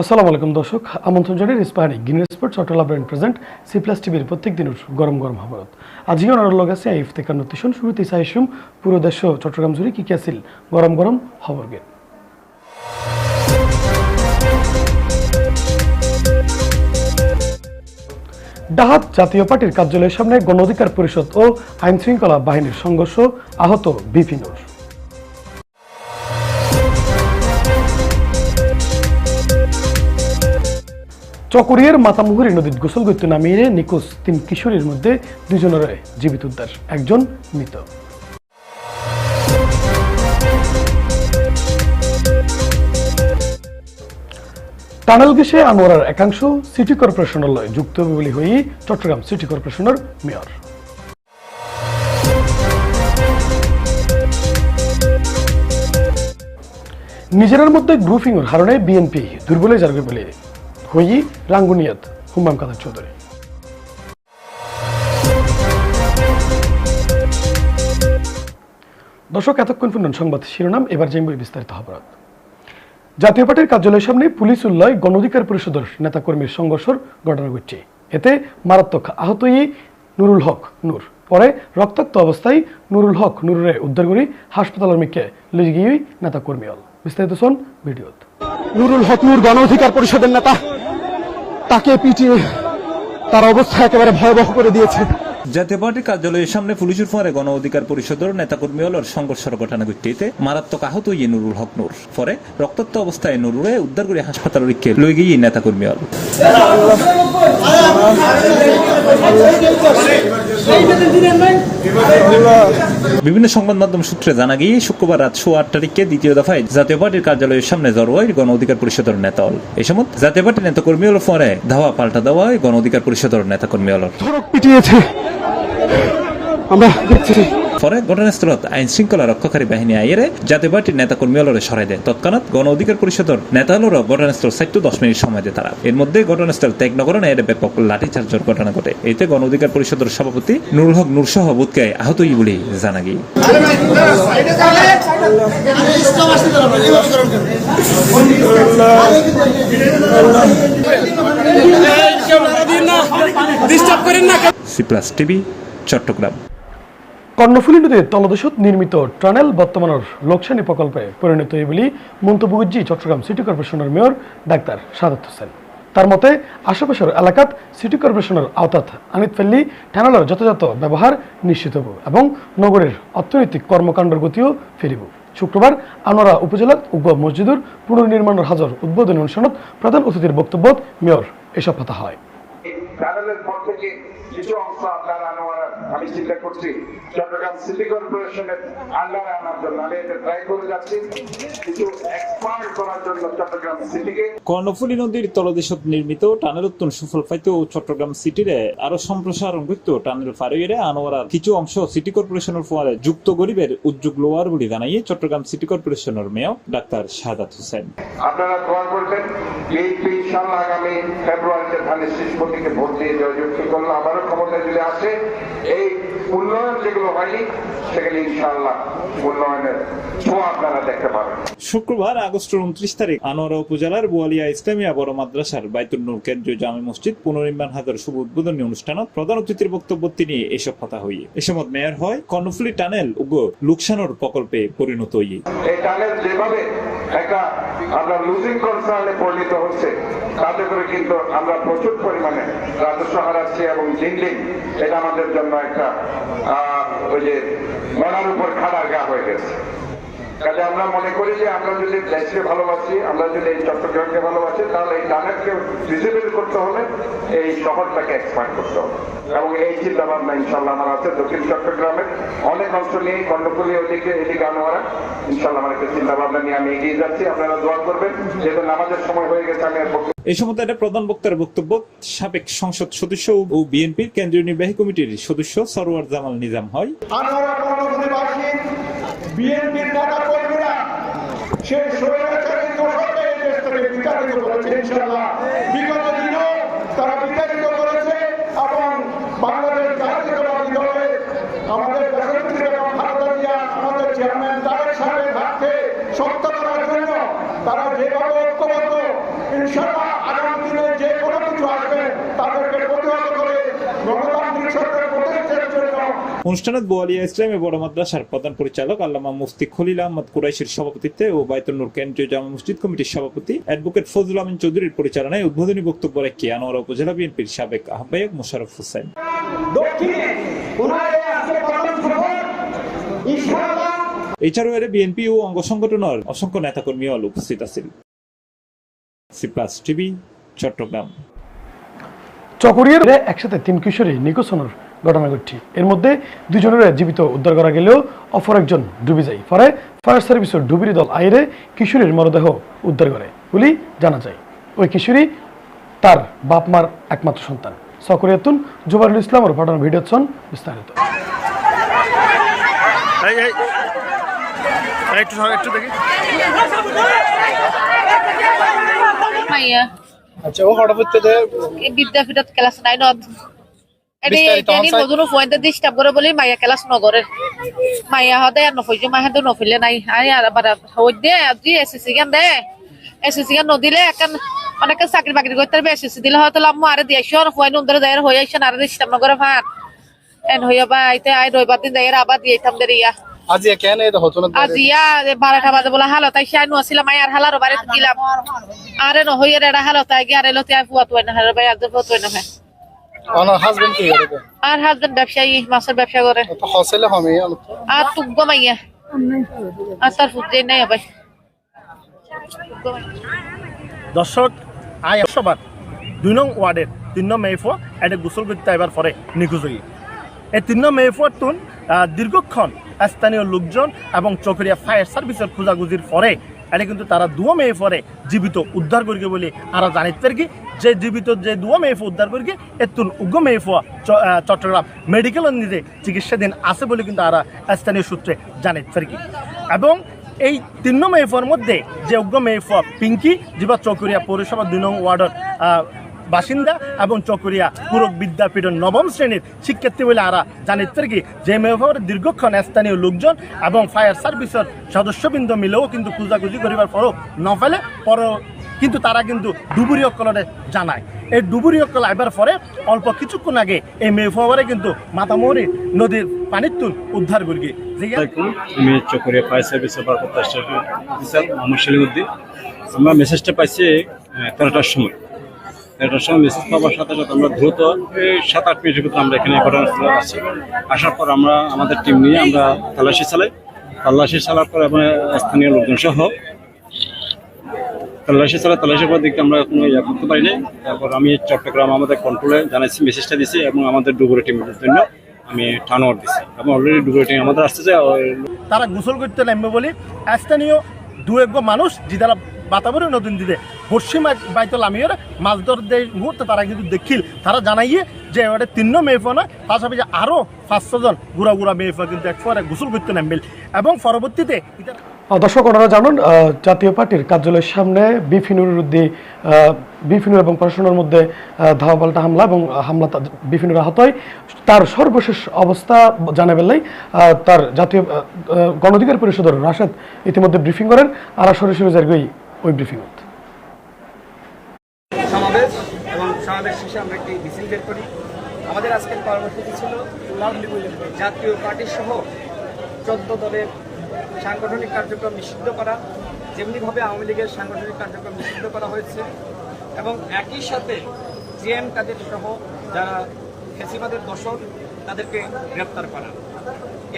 আসসালামু আলাইকুম দর্শক, আমন্ত্রণ জানাই Ispahani গিনির sport Chattala brand present C plus টিভির প্রত্যেক দিনের গরম গরম খবরত আজকে ওনার লগ আছে আইফ থেকে নতিশন শুরুতে চাইছুম পুরো দেশ চট্টগ্রাম জুড়ে কি কি আছিল গরম গরম খবর গে ডাহাত জাতীয় পার্টির কার্যালয়ের সামনে গণ অধিকার পরিষদ ও আইন শৃঙ্খলা বাহিনীর সংঘর্ষ, আহত বিপিনুর চকরিয়ার মাতামুহুরি নদীত গোসল করতে নামিয়ে নিখোঁজ তিন কিশোরীর মধ্যে দুজনের জীবিত উদ্ধার, একজন মৃত। টানেল গেছে আনোয়ারার একাংশ সিটি কর্পোরেশনের লয় যুক্ত হবে বলে হয়ে চট্টগ্রাম সিটি কর্পোরেশনের মেয়র। নিজের মধ্যে গ্রুপিংয়ের হারণে বিএনপি দুর্বলে যাবে বলে হই রাঙ্গুনিয়াত হুমাম কাদের চৌধুরী। দর্শক, এতক্ষণ শুনলেন সংবাদ শিরোনাম, এবার জানব বিস্তারিত খবর জাতীয় পার্টির কার্যালয়ের সামনে পুলিশ উল্লয় গণ অধিকার পরিষদের নেতাকর্মীর সংঘর্ষের ঘটনা ঘটছে। এতে মারাত্মক আহত হই নুরুল হক নূর, পরে রক্তাক্ত অবস্থায় নুরুল হক নুরুরে উদ্ধার করি হাসপাতালের মিকে লিজে গিয়ে নেতাকর্মী বিস্তারিত শোন ভিডিওত। নুরুল হক নূর গণ অধিকার পরিষদের নেতা। তাকে পিটিয়ে তার অবস্থা একেবারে ভয়াবহ করে দিয়েছে। জাতীয় পার্টির কার্যালয়ের সামনে পুলিশের ফোয়ারে গণ অধিকার পরিষদের নেতাকর্মী অলর সংঘর্ষের ঘটনা ঘটিতে মারাত্মক আহত ইয়ে নুরুল হক নুর। পরে রক্তাক্ত অবস্থায় নুরুরে উদ্ধার করে হাসপাতালে লই গিয়ে নেতাকর্মী হল। বিভিন্ন সংবাদ মাধ্যম সূত্রে জানা গিয়ে শুক্রবার রাত সোয়া আট তারিখে দ্বিতীয় দফায় জাতীয় পার্টির কার্যালয়ের সামনে জড়ো হয় গণ অধিকার পরিষদের নেতা হল এই সময় জাতীয় পার্টির নেতাকর্মী হল পরে ধাওয়া পাল্টা দেওয়ায় গণ অধিকার পরিষদের নেতাকর্মী হল। আমরা দেখছি। পরে ঘটনাস্থলত আইন শৃঙ্খলা রক্ষাকারী বাহিনী আইয়েরে জাতীয় পার্টির নেতা কর্মী হলরে সরাই দেয়। তৎক্ষণাৎ গণ অধিকার পরিষদের নেতা হলর ঘটনাস্থল সাইট দশ মিনিট সময় দেয় তারা। এর মধ্যে ঘটনাস্থল ত্যাগ নগরণে এর ব্যাপক লাঠিচার্জের ঘটনা ঘটে। এতে গণ অধিকার পরিষদের সভাপতি নুরুল হক নূর সহ বুধকে আহত হই বলে জানা গিয়ে। C plus TV Chattogram. Karnaphuli নদীর তলদেশত নির্মিত টানেল বর্তমানের লোকসানি প্রকল্পে পরিণত হয়ে বলে মন্তব্য করছি চট্টগ্রাম সিটি কর্পোরেশনের মেয়র ডাক্তার সাদাত হোসেন। তার মতে, আশেপাশের এলাকাত সিটি কর্পোরেশনের আওতাত আনিত ফেললি টানেলের যথাযথ ব্যবহার নিশ্চিত হব এবং নগরের অর্থনৈতিক কর্মকাণ্ডের গতিও ফিরিব। শুক্রবার আনোয়ারা উপজেলার উগ্র মসজিদুর পুনর্নির্মাণের হাজার উদ্বোধনী অনুষ্ঠানত প্রধান অতিথির বক্তব্য মেয়র এসব কথা হয়। আমি চিন্তা করছি চট্টগ্রাম সিটি কর্পোরেশনের আন্ডারে আনার জন্য আমি এটা ট্রাই করে যাচ্ছি। কিছু এক্সপান্ড করার জন্য চট্টগ্রাম সিটিকে কর্ণফুলী নদীর তলদেশত নির্মিত টানেল উত্তন সুফল পাইতে চট্টগ্রাম সিটিরে আরও সম্প্রসারণ করতে টানেল ফারুইরে আনোয়ারার কিছু অংশ সিটি কর্পোরেশনের ফলে যুক্ত গরিবের উদ্যোগ লোয়ার বলে জানাইয়ে চট্টগ্রাম সিটি কর্পোরেশনের মেয়র ডাক্তার শাহাদাত হোসেন। আপনারা দোয়া করবেন এই ইনশাল্লাহ আগামী ফেব্রুয়ারিতে ধানের শীষ ভোট দিয়ে জয়যুক্ত করলে আবারও ক্ষমতা যদি আসে। এই উন্নয়ন যেগুলো হয়নি সেগুলি ইনশাল্লাহ উন্নয়নের ছোঁয়া আপনারা দেখতে পাবেন। শুক্রবার আগস্টের উনত্রিশ তারিখ আনোয়ারা উপজেলার বোয়ালিয়া ইসলামিয়া বড় মাদ্রাসার বাইতুল নূর কেন্দ্রীয় জামে মসজিদ পুনর্নির্মাণ হাজার শুভ উদ্বোধনী অনুষ্ঠানত প্রধান অতিথির বক্তব্য তিনি এসব কথা হইয়ে। এ সময় মেয়র হয় কর্ণফুলী টানেল উগ্র লুকসানোর প্রকল্পে পরিণত হইয়ে। এই টানেল যেভাবে একটা আমরা লুজিং কনসার্নে পরিণত হচ্ছে তাতে করে কিন্তু আমরা প্রচুর পরিমাণে রাজস্ব হারাচ্ছি এবং দিন দিন এটা আমাদের জন্য একটা ওই যে মনার উপর খাড়ার গা হয়ে গেছে। কাজে আমরা মনে করি যে আমরা যদি দেশকে ভালোবাসি আমরা যদি এই চট্টগ্রামকে ভালোবাসি তাহলে এই টানেলকে ভিজিবল করতে হলে এই শহরটাকে এক্সপান্ড করতে হবে। এবং এই চিন্তা ভাবনা ইনশাল্লাহ আমার আছে। দক্ষিণ চট্টগ্রামের অনেক অংশ নিয়ে কর্ণফুলি ওদিকে এদিকে আনোয়ারা ইনশাল্লাহ আমার একটা চিন্তা ভাবনা নিয়ে আমি এগিয়ে যাচ্ছি। আপনারা দোয়া করবেন যেহেতু নামাজের সময় হয়ে গেছে আমি আর এই সময় একটা প্রধান বক্তার বক্তব্য। সাবেক সংসদ সদস্য ও বিএনপির কেন্দ্রীয় নির্বাহী কমিটির সদস্য সরোয়ার জামাল নিজাম হয়। বিএনপির নেতা কর্মীরা সেই স্বৈরাচারী দোষকে দেশ থেকে বিতাড়িত করেছে ইনশাল্লাহ বিগত দিনেও তারা বিতাড়িত করেছে এবং বাংলাদেশ জাতীয়তাবাদী দলে আমাদের দেশনেত্রী বেগম খালেদা জিয়া আমাদের চেয়ারম্যান তারেক সাহেবের হাতকে শক্ত করার জন্য তারা যেভাবে ঐক্যবদ্ধ ইনশাল্লাহ অনুষ্ঠানে বোয়ালিয়া ইসলামী বড় মাদ্রাসার প্রধান পরিচালক আল্লামা মুফতি খলিল আহমদ কুরাইশের সভাপতিত্বে ও বাইতুল নূর কেন্দ্রীয় জামা মসজিদ কমিটির সভাপতি অ্যাডভোকেট ফজলুল আমিন চৌধুরীর পরিচালনায় উদ্বোধনী বক্তব্য রাখি আনোয়ারা উপজেলা বিএনপির সাবেক আহ্বায়ক মোশারফ হোসেন। এছাড়াও এর বিএনপি ও অঙ্গ সংগঠনের অসংখ্য নেতাকর্মী উপস্থিত আছেন। C plus TV Chattogram. চকরিয়ার একসাথে তিন কিশোরী হওয়ার ঘটনা ঘটছে এর মধ্যে দুজনের জীবিত উদ্ধার করা গেলেও অপর একজন ডুবে যায়। পরে ফায়ার সার্ভিসের ডুবিরি দল আইরে কিশোরীর মরদেহ উদ্ধার করে বলে জানা যায়। ওই কিশোরী তার বাপ মার একমাত্র সন্তান। চকরিয়াতুন জুবারুল ইসলামের পাঠানো ভিডিও ছন বিস্তারিত। আচ্ছা ও হঠাৎ এই বিদ্যাপীঠত ক্লাস নাইনত। মাইয়া ক্লাস নগরে মাইয়া হদে আর নফইছে মাইয়া তো নফিলে নাই। আই আর আবার হই দে আজি এসএসসি গান দে। এসএসসি গান নদিলে একান অনেকে চাকরি বাকরি করতে পারবে এসএসসি দিলে হয়তো লাভ আরে দিয়ে শোন পয়েন্ট উন্দরে যাই হই আইছেন আর ডিস্টার্ব নগরে ফান এন হইয়া বা আইতে আই রবিবার দিন যাই আবার দিয়ে থাম দে ইয়া আজি কেন এটা হতো না আজ ইয়া বারোটা বাজে বলে হালো তাই সে আনু আসিলাম আই আর হালারো বাড়ি দিলাম আরে নহইয়া রেডা হালো তাই গিয়ে আরে লতে আর ফুয়া তুই না হারে ভাই আর ফুয়া তুই না ভাই আমার হাজবেন্ড কি করে আর হাজবেন্ড ব্যবসায়ী মাছের ব্যবসা করে। তো হসেলে হবে আর তুগ্গ মাইয়া আর তার ফুটে নাই ভাই দর্শক আই সবার দুই নং ওয়ার্ডের তিন নং মেফো এটা গোসল করতে এবার পরে নিখোঁজ হই। এই তিন নং মেফোর তুন আহ, দীর্ঘক্ষণ স্থানীয় লোকজন এবং চকরিয়া ফায়ার সার্ভিসের খোঁজাখুঁজির পরে এটা কিন্তু তারা দুয়ো মেয়ে পরে জীবিত উদ্ধার করিকে বলে আর জানিত পারি যে জীবিত যে দুয়ো মেয়ে উদ্ধার করিকে এতুন উগ্র মেয়ে চট্টগ্রাম মেডিকেল নিজে চিকিৎসাধীন আছে বলে কিন্তু আর স্থানীয় সূত্রে জানিত পারি এবং এই তিন নং মেফর মধ্যে যে উগ্র মেফ পিঙ্কি যিবা চকরিয়া পৌরসভা দুই নং ওয়ার্ডের বাসিন্দা এবং চকরিয়া পুরক বিদ্যাপীঠের নবম শ্রেণির শিক্ষার্থী বলে আরা জানিতে কি, যে মেফর দীর্ঘক্ষণ স্থানীয় লোকজন এবং ফায়ার সার্ভিসের সদস্যবৃন্দ মিলেও কিন্তু খুঁজাখুঁজি করিবার পরও নফেলে পর কিন্তু তারা কিন্তু ডুবুরি অকলরে জানায়। এই ডুবুরি অকল আইবার পরে অল্প কিছুক্ষণ আগে এই মেফরে কিন্তু মাতামরি নদীর পানির তুল উদ্ধার করি আমি চকরিয়া ফায়ার সার্ভিসের আমরা মেসেজটা পাইছি তেরোটার সময়। তেরোটার সময় মেসেজ পাওয়ার সাথে সাথে আমরা দ্রুত সাত আট মিনিটের ভিতরে আমরা এখানে ঘটনাস্থলে আসি আসার পর আমরা আমাদের টিম নিয়ে আমরা তল্লাশি চালাই। তল্লাশি চালার পর এবং স্থানীয় লোকজন সহ তল্লাশি চালা তল্লাশির পর দেখতে আমরা কোনো ইয়া করতে পারি নাই। তারপর আমি চট্টগ্রাম আমাদের কন্ট্রোলে জানাইছি মেসেজটা দিছি এবং আমাদের ডুবুরি টিমের জন্য আমি টার্ন দিছি। এবং অলরেডি ডুবুরি টিম আমাদের আসতেছে তারা গোসল করতে নামবে বলে স্থানীয় দু এক মানুষ, যিদারা বাতাবরণ নদীন দিতে। পশ্চিম বাইতল আমিওর মাছ ধরতে মুহূর্তে তারা কিন্তু দেখিল। তারা জানাইয়ে যে এবারে তিন মেয়েফ নয় পাশাপাশি আরও পাঁচশো জন গুড়া গুড়া মেয়েফ কিন্তু একবারে গোসল করতে নামবিল এবং পরবর্তীতে দর্শক ওনারা জানুন জাতীয় পার্টির কার্যালয়ের সামনে বিফিনুর বিরুদ্ধে বিফিনুর এবং প্রশাসনের মধ্যে আহ, ধাওয়া পাল্টা হামলা এবং হামলা বিফিনুর আহত হয়। তার সর্বশেষ অবস্থা জানা বেলায় তার জাতীয় গণঅধিকার পরিষদের রাশেদ ইতিমধ্যে ব্রিফিং করেন। আর সরাসরি যাই ওই ব্রিফিং সমাবেশ এবং সমাবেশ শেষে আমরা একটি মিছিল বের করি। আমাদের আজকের কর্মসূচি ছিল জাতীয় পার্টি সহ চোদ্দ দলের সাংগঠনিক কার্যক্রম নিষিদ্ধ করা, যেমনিভাবে আওয়ামী লীগের সাংগঠনিক কার্যক্রম নিষিদ্ধ করা হয়েছে, এবং একই সাথে জিএম কাদের সহ যারা ফেসিবাদের দোষর, তাদেরকে গ্রেপ্তার করা।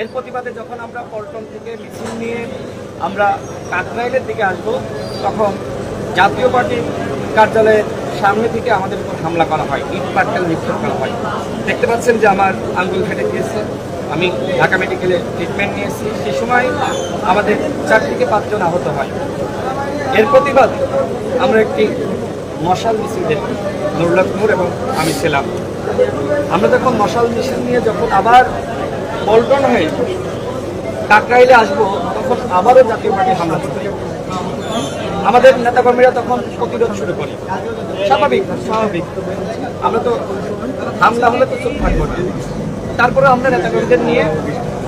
এর প্রতিবাদে যখন আমরা পল্টন থেকে মিছিল নিয়ে আমরা কাকরাইলের দিকে আসব, তখন জাতীয় পার্টির কার্যালয়ের সামনে থেকে আমাদের উপর হামলা করা হয়, ইট পাটকেল নিক্ষেপ করা হয়। দেখতে পাচ্ছেন যে আমার আঙ্গুল ফেটে গিয়েছে। আমি ঢাকা মেডিকেলে ট্রিটমেন্ট নিয়েছি। সে সময় আমাদের চার থেকে পাঁচজন আহত হয়। এর প্রতিবাদে আমরা একটি মশাল মিছিল দেখি নুরুল্লাহপুর এবং আমি ছিলাম। আমরা যখন মশাল মিছিল নিয়ে যখন আবার পল্টন হয়ে কাকরাইলে আসব, তখন আবারও জাতীয় পার্টি হামলা করতে আমাদের নেতাকর্মীরা তখন প্রতিরোধ শুরু করে। স্বাভাবিক স্বাভাবিক। আমরা তো হামলা হলে তো চুপ থাকব না। তারপরে আমরা নেতাকর্মীদের নিয়ে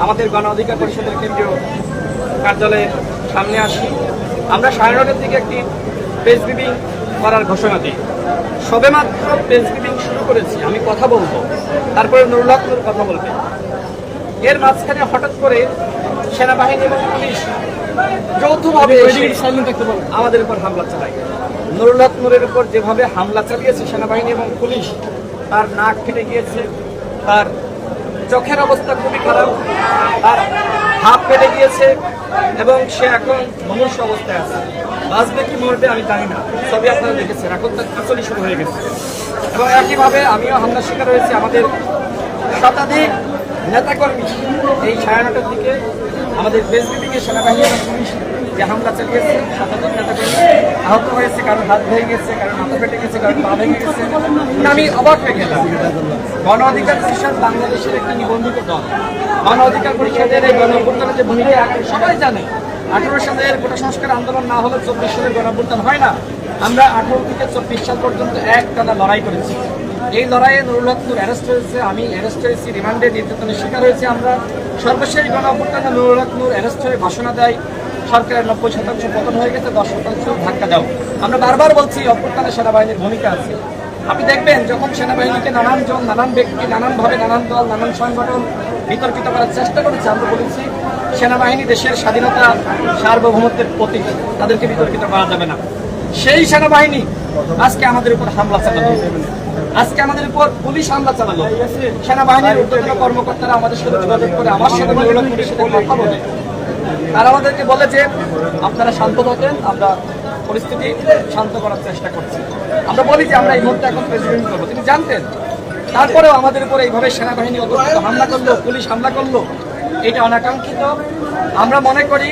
আমাদের গণ অধিকার পরিষদের কেন্দ্রীয় কার্যালয়ের সামনে আসি। আমরা সাড়ে নটার দিকে একটি প্রেস ব্রিফিং করার ঘোষণা দিই। সবেমাত্র প্রেস ব্রিফিং শুরু করেছি, আমি কথা বলব। তারপরে নুরুল্লাহ নুর কথা বলবে। এর মাঝখানে হঠাৎ করে সেনাবাহিনী এবং পুলিশ যৌথভাবে আমাদের উপর হামলা চালায়। নুরুল হক নূরের উপর যেভাবে হামলা চালিয়েছে সেনাবাহিনী এবং পুলিশ তার নাক ফেটে গিয়েছে তার চোখের অবস্থা খুবই খারাপ তার হাত ফেটে গিয়েছে এবং সে এখন মনুষ্য অবস্থায় আছে। বাঁচবে কি মরবে আমি জানি না। সবই আপনারা দেখেছেন। এখন তার খিচুড়ি শুরু হয়ে গেছে। এবং একইভাবে আমিও হামলার শিকার হয়েছি। আমাদের শতাধিক নেতাকর্মী, এই ছায়ানটের দিকে আমাদের ফেসবুক সেনাবাহিনী এবং পুলিশ যে হামলা চালিয়েছে শতাধিক নেতাকর্মী আহত হয়েছে কারণ হাত ভেঙে গেছে কারণ মাথা ফেটে গেছে কারণ পা ভেঙে গেছে। আমি অবাক হয়ে গেলাম। গণ অধিকার পরিষদ বাংলাদেশের একটি নিবন্ধিত দল। গণ অধিকার পরিষদের এই গণ যে ভূমিকা সবাই জানে, আঠারো সালের গোটা সংস্কার আন্দোলন না হলে চব্বিশ সালের গণ অভ্যুত্থান হয় না। আমরা আঠারো থেকে চব্বিশ সাল পর্যন্ত এক টানা লড়াই করেছি। এই লড়াইয়ে নুরুল অ্যারেস্ট হয়েছে, আমি অ্যারেস্ট হয়েছি, রিমান্ডে নির্যাতনের শিকার হয়েছে আমরা। সর্বশেষ গণ অভ্যুত্থানে নুরুল অ্যারেস্ট হয়ে ঘোষণা দেয়, সরকারের নব্বই শতাংশ পতন হয়ে গেছে, দশ শতাংশ ধাক্কা দাও। আমরা বারবার বলছি অভ্যুত্থানে সেনাবাহিনীর ভূমিকা আছে। আপনি দেখবেন, যখন সেনাবাহিনীকে নানান জন, নানান ব্যক্তি, নানানভাবে নানান দল, নানান সংগঠন বিতর্কিত করার চেষ্টা করেছে, আমরা বলেছি, সেনাবাহিনী দেশের স্বাধীনতা, সার্বভৌমত্বের প্রতীক, তাদেরকে বিতর্কিত করা যাবে না। সেই সেনাবাহিনী আজকে আমাদের উপর হামলা চালালো আজকে আমাদের উপর পুলিশ হামলা চালালো। সেনাবাহিনীর ঊর্ধ্বতন কর্মকর্তারা আমাদের সাথে যোগাযোগ করে আমার সাথে করে সাথে কথা বলে। তারা আমাদেরকে বলে যে, আপনারা শান্ত থাকেন, আমরা পরিস্থিতি শান্ত করার চেষ্টা করছি। আমরা বলি যে, আমরা এই মুহূর্তে এখন প্রেসিডেন্ট করব। তিনি জানতেন। তারপরেও আমাদের উপর এইভাবে সেনাবাহিনী অতর্কিত হামলা করল, পুলিশ হামলা করল, এটা অনাকাঙ্ক্ষিত। আমরা মনে করি,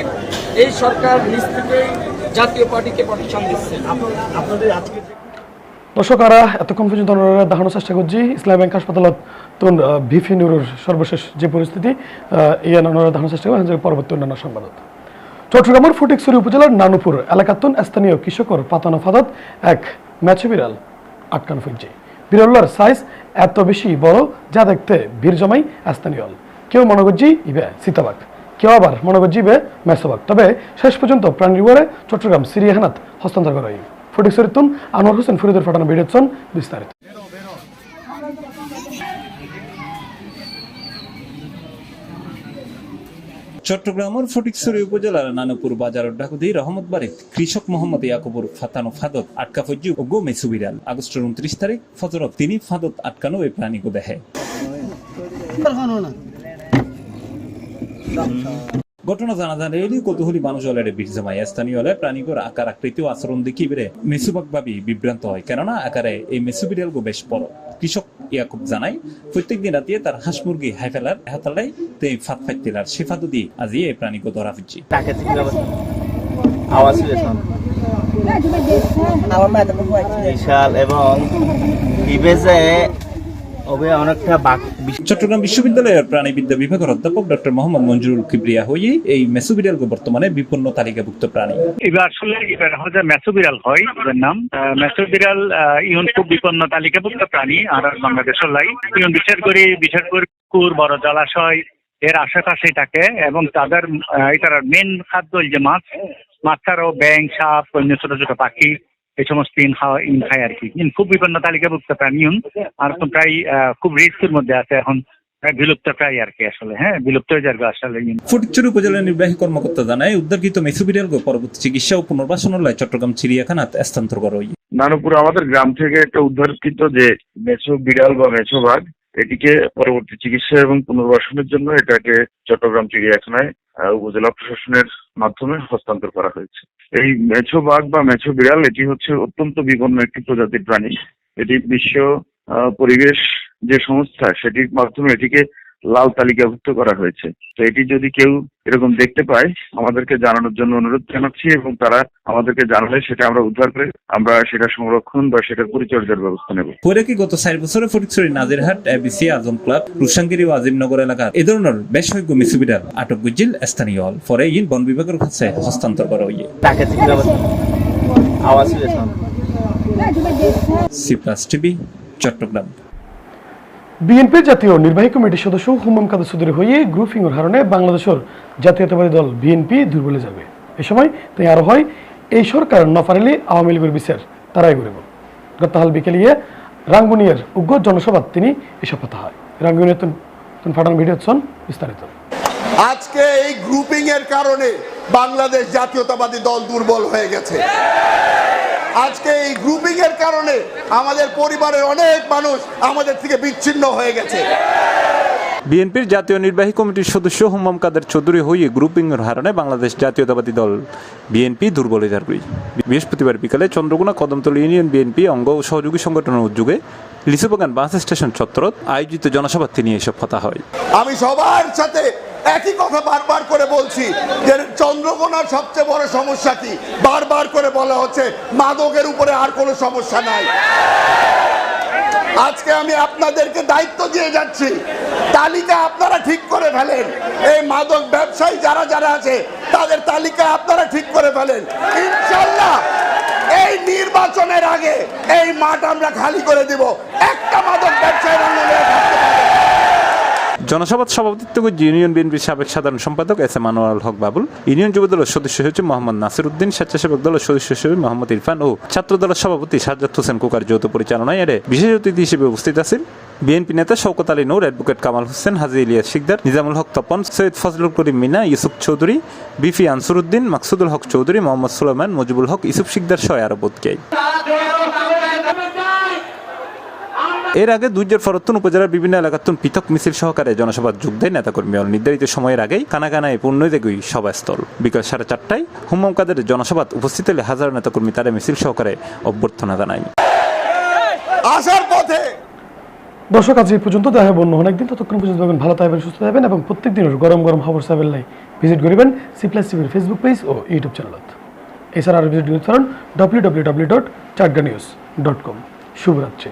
এই সরকার নিজ থেকেই জাতীয় পার্টিকে প্রতিষ্ঠান দিচ্ছে। আপনাদের আজকে দর্শক আরা এতক্ষণ পর্যন্ত আমরা দেখানোর চেষ্টা করছি ইসলাম ব্যাংক হাসপাতালত। তুন ভিফি নিউরোর সর্বশেষ যে পরিস্থিতি আহ, ইয়ান দেখানোর চেষ্টা করি হাজার পরবর্তী অন্যান্য সংবাদত চট্টগ্রামের ফটিকছড়ি উপজেলার নানুপুর এলাকাতুন স্থানীয় কৃষকর পাতানো ফাদত এক ম্যাচ বিড়াল আটকানো ফেলছে। বিড়ালর সাইজ এত বেশি বড় যা দেখতে ভিড় জমাই স্থানীয়। কেউ মনে করছি ইবে সীতাবাগ কেউ আবার মনে করছি ইবে মেসোবাগ তবে শেষ পর্যন্ত প্রাণীর উপরে চট্টগ্রাম সিরিয়াখানাত হস্তান্তর করা হয়। ফটিকছড়ির তুন আনোয়ার হোসেন ফরিদের ফাটানো ভিডিওছন বিস্তারিত চট্টগ্রামের ফটিকছড়ি উপজেলার নানপুর বাজার ডাকুদি রহমত বাড়িত কৃষক মোহাম্মদ ইয়াকুবুর ফাতানো ফাদত আটকা ফজ্জু ও গো মেসু বিড়াল আগস্টের উনত্রিশ তারিখ ফজরত তিনি ফাদত আটকানো এই প্রাণীকে দেখে ঘটনা জানা জানে এলি কৌতূহলী মানুষ অলরেডি ভিড় জমায়। স্থানীয় হলে প্রাণীগুলোর আকার আকৃতি ও আচরণ দেখি বেড়ে মেসুবাক ভাবি বিভ্রান্ত হয়। কেননা আকারে এই মেসু বিড়ালগো বেশ বড় কৃষক ইয়াকুব জানাই প্রত্যেক দিন রাতে তার হাঁস মুরগি হাই ফেলার হাতালাই তে ফাত ফাইতিলার সে ফাতু দিয়ে আজি এই প্রাণীকে ধরা ফিরছি আওয়াজ বিশাল এবং ইবেজে ওবে অনেকটা চট্টগ্রাম বিশ্ববিদ্যালয়ের প্রাণীবিদ্যা বিভাগের অধ্যাপক ডক্টর মোহাম্মদ মঞ্জুরুল কিবরিয়া হয়ে এই মেসু বিড়ালকে বর্তমানে বিপন্ন তালিকাভুক্ত প্রাণী। এবার আসলে এবার হচ্ছে মেসোবিড়াল হয় এদের নাম। আহ, মেসো আহ, ইউন খুব বিপন্ন তালিকাভুক্ত প্রাণী আর বাংলাদেশের লাই। ইউন বিশেষ করে বিশেষ করে পুকুর বড় জলাশয় এর আশেপাশে থাকে এবং তাদের এটার মেন খাদ্য এই যে মাছ। মাছ ছাড়াও ব্যাং সাপ অন্য ছোট ছোট পাখি। এই সমস্ত ইন খাওয়া ইন খায় আর কি। ইন খুব বিপন্ন তালিকাভুক্ত প্রাণী হন আর তো প্রায় খুব রিস্কের মধ্যে আছে এখন প্রায় বিলুপ্ত প্রায় আর কি আসলে হ্যাঁ বিলুপ্ত হয়ে যাবে আসলে ফটিকচুরি উপজেলা নির্বাহী কর্মকর্তা জানায় উদ্ধারকৃত মেসু বিড়ালকে পরবর্তী চিকিৎসা ও পুনর্বাসনের লাই চট্টগ্রাম চিড়িয়াখানা স্থানান্তর করা। হয় নানুপুর আমাদের গ্রাম থেকে একটা উদ্ধারকৃত যে মেছো বিড়াল বা মেছো বাঘ এটিকে পরবর্তী চিকিৎসা এবং পুনর্বাসনের জন্য এটাকে চট্টগ্রাম চিড়িয়াখানায় উপজেলা প্রশাসনের মাধ্যমে হস্তান্তর করা হয়েছে। এই মেছো বাঘ বা মেছো বিড়াল, এটি হচ্ছে অত্যন্ত বিপন্ন একটি প্রজাতির প্রাণী। এটি বিশ্ব পরিবেশ যে সংস্থা, সেটির মাধ্যমে এটিকে লাল তালিকাভুক্ত করা হয়েছে। তো এটি যদি কেউ এরকম দেখতে পায় আমাদেরকে জানানোর জন্য অনুরোধ জানাচ্ছি এবং তারা আমাদেরকে জানালে সেটা আমরা উদ্ধার করে আমরা সেটা সংরক্ষণ বা সেটার পরিচর্যার ব্যবস্থা নেব। পরে কি গত চার বছরে ফটিকছড়ি নাজিরহাট এবিসি আজম ক্লাব রুসাঙ্গিরি ও আজিমনগর এলাকার এ ধরনের বেশ কয়েক মেসু বিড়াল আটক গুজিল স্থানীয় হল পরে ইন বন বিভাগের কাছে হস্তান্তর করা আওয়াজ পেয়েছেন টিভি চট্টগ্রাম। বিএনপির জাতীয় নির্বাহী কমিটির সদস্য হুমাম কাদের চৌধুরী হয়ে গ্রুপিংয়ের কারণে বাংলাদেশের জাতীয়তাবাদী দল বিএনপি দুর্বলে যাবে। এ সময় তাই আরও হয়, এই সরকার নফারেলি আওয়ামী লীগের বিচার তারাই করব গতকাল বিকেলিয়ে রাঙ্গুনিয়ার উগ্র জনসভাত তিনি এসব কথা হয়। রাঙ্গুনিয়া ফাটান ভিডিও শোন বিস্তারিত। আজকে এই গ্রুপিং এর কারণে বাংলাদেশ জাতীয়তাবাদী দল দুর্বল হয়ে গেছে। আজকে এই গ্রুপিং এর কারণে আমাদের পরিবারের অনেক মানুষ আমাদের থেকে বিচ্ছিন্ন হয়ে গেছে। বিএনপির জাতীয় নির্বাহী কমিটির সদস্য হুমাম কাদের চৌধুরী হয়ে গ্রুপিংয়ের হারণে বাংলাদেশ জাতীয়তাবাদী দল বিএনপি দুর্বলিতার গুই বৃহস্পতিবার বিকালে চন্দ্রকোনা কদমতলী ইউনিয়ন বিএনপি অঙ্গ ও সহযোগী সংগঠনের উদ্যোগে লিচুবাগান বাস স্টেশন চত্বরত আয়োজিত জনসভা তিনি এসব কথা হয়। আমি সবার সাথে একই কথা বারবার করে বলছি যে চন্দ্রকোনার সবচেয়ে বড় সমস্যা কি? বারবার করে বলা হচ্ছে মাদকের উপরে আর কোনো সমস্যা নাই। আজকে আমি আপনাদেরকে দায়িত্ব দিয়ে যাচ্ছি। তালিকা আপনারা ঠিক করে ফেলেন। এই মাদক ব্যবসায়ী যারা যারা আছে, তাদের তালিকা আপনারা ঠিক করে ফেলেন। ইনশাল্লাহ এই নির্বাচনের আগে এই মাঠ আমরা খালি করে দিব। একটা মাদক না। জনসভার সভাপতিত্ব ইউনিয়ন বিএনপির সাবেক সাধারণ সম্পাদক S M Anwar Haque Babul. Union যুব দলের সদস্য হয়েছে মোহাম্মদ নাসির উদ্দিন স্বেচ্ছাসেবক দলের সদস্য হিসেবে মোহাম্মদ ইরফান ও ছাত্র দলের সভাপতি সাজ্জাদ হোসেন কুকার যৌথ পরিচালনায় এর বিশেষ অতিথি হিসেবে উপস্থিত আছেন বিএনপি নেতা শওকত আলী নূর, অ্যাডভোকেট কামাল হোসেন, হাজি ইলিয়াস শিকদার, নিজামুল হক তপন, সৈয়দ ফজলুল করিম মিনা, ইউসুফ চৌধুরী বিফি আনসুর উদ্দিন মাকসুদুল হক চৌধুরী, মোহাম্মদ সুলাইমান, মুজিবুল হক, ইউসুফ শিকদার সহ আরও বোধকেই এর আগে দুইজের ফরত্তন উপজেলার বিভিন্ন এলাকাতুন পৃথক মিছিল সহকারে জনসভার যোগ দেয় নেতাকর্মী। নির্ধারিত সময়ের আগেই কানাকানায় পূর্ণদেগুই সভাস্থল। বিকাল সাড়ে চারটায় হুম্মম কাদের জনসভাত উপস্থিত হলে হাজার নেতাকর্মী তারা মিছিল সহকারে অভ্যর্থনা জানায়। আসার পথে! দর্শক আজ এই পর্যন্ত দেখা হবে অন্য অনেকদিন ততক্ষণ পর্যন্ত থাকবেন ভালো থাকবেন সুস্থ থাকবেন এবং প্রত্যেক দিনের গরম গরম খবর সাবেল লাই ভিজিট করিবেন সি প্লাস টিভির ফেসবুক পেজ ও ইউটিউব চ্যানেলত। এছাড়া আরও ভিজিট করুন W W W dot Chatga news dot com শুভরাত্রি।